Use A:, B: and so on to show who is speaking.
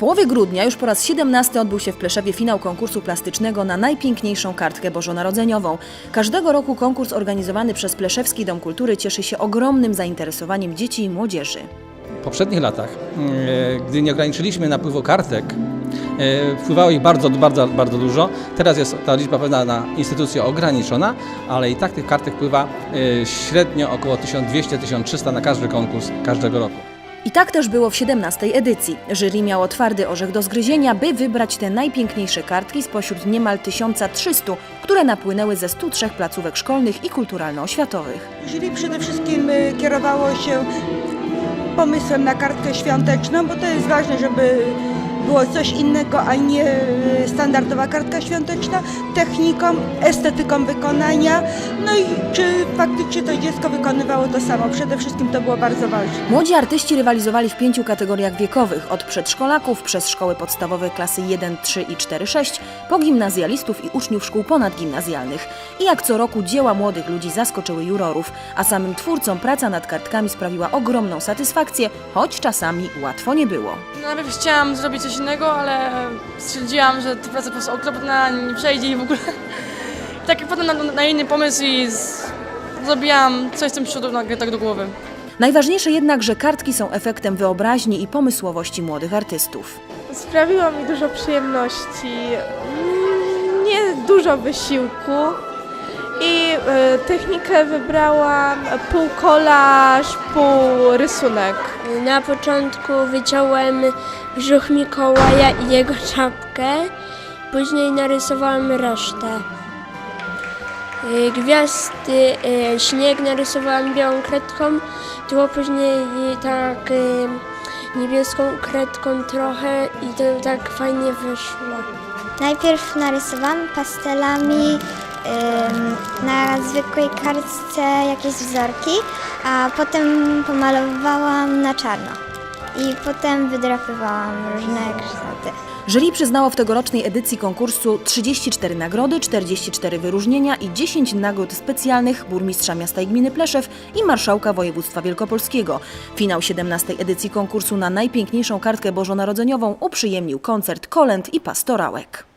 A: połowie grudnia już po raz 17 odbył się w Pleszewie finał konkursu plastycznego na najpiękniejszą kartkę bożonarodzeniową. Każdego roku konkurs organizowany przez Pleszewski Dom Kultury cieszy się ogromnym zainteresowaniem dzieci i młodzieży.
B: W poprzednich latach, e, gdy nie ograniczyliśmy napływu kartek, e, wpływało ich bardzo, bardzo, bardzo dużo. Teraz jest ta liczba pewna na instytucję ograniczona, ale i tak tych kartek wpływa e, średnio około 1200-1300 na każdy konkurs każdego roku.
A: I tak też było w 17 edycji. Jury miało twardy orzech do zgryzienia, by wybrać te najpiękniejsze kartki spośród niemal 1300, które napłynęły ze 103 placówek szkolnych i kulturalno-oświatowych.
C: Jury przede wszystkim y, kierowało się pomysłem na kartkę świąteczną, bo to jest ważne, żeby było coś innego, a nie y, standardowa kartka świąteczna, techniką, estetyką wykonania, no i czy faktycznie to dziecko wykonywało to samo. Przede wszystkim to było bardzo ważne.
A: Młodzi artyści rywalizowali w pięciu kategoriach wiekowych, od przedszkolaków przez szkoły podstawowe klasy 1, 3 i 4, 6, po gimnazjalistów i uczniów szkół ponadgimnazjalnych. I jak co roku dzieła młodych ludzi zaskoczyły jurorów, a samym twórcom praca nad kartkami sprawiła ogromną satysfakcję, choć czasami łatwo nie było.
D: Najpierw chciałam zrobić coś innego, ale stwierdziłam, że ta praca po prostu okropna, nie przejdzie i w ogóle. I tak potem na, na inny pomysł i z, zrobiłam coś, co mi przyszło do, tak do głowy.
A: Najważniejsze jednak, że kartki są efektem wyobraźni i pomysłowości młodych artystów.
E: Sprawiło mi dużo przyjemności, mm, nie dużo wysiłku technikę wybrałam pół kolaż, pół rysunek.
F: Na początku wyciąłem brzuch Mikołaja i jego czapkę, później narysowałem resztę. Y, Gwiazdy, y, śnieg narysowałam białą kredką, tło później tak y, niebieską kredką trochę i to tak fajnie wyszło.
G: Najpierw narysowałam pastelami ym, na zwykłej kartce jakieś wzorki, a potem pomalowałam na czarno. I potem wydrapywałam różne kształty.
A: Jury przyznało w tegorocznej edycji konkursu 34 nagrody, 44 wyróżnienia i 10 nagród specjalnych burmistrza miasta i gminy Pleszew i marszałka województwa wielkopolskiego. Finał 17 edycji konkursu na najpiękniejszą kartkę bożonarodzeniową uprzyjemnił koncert kolęd i pastorałek.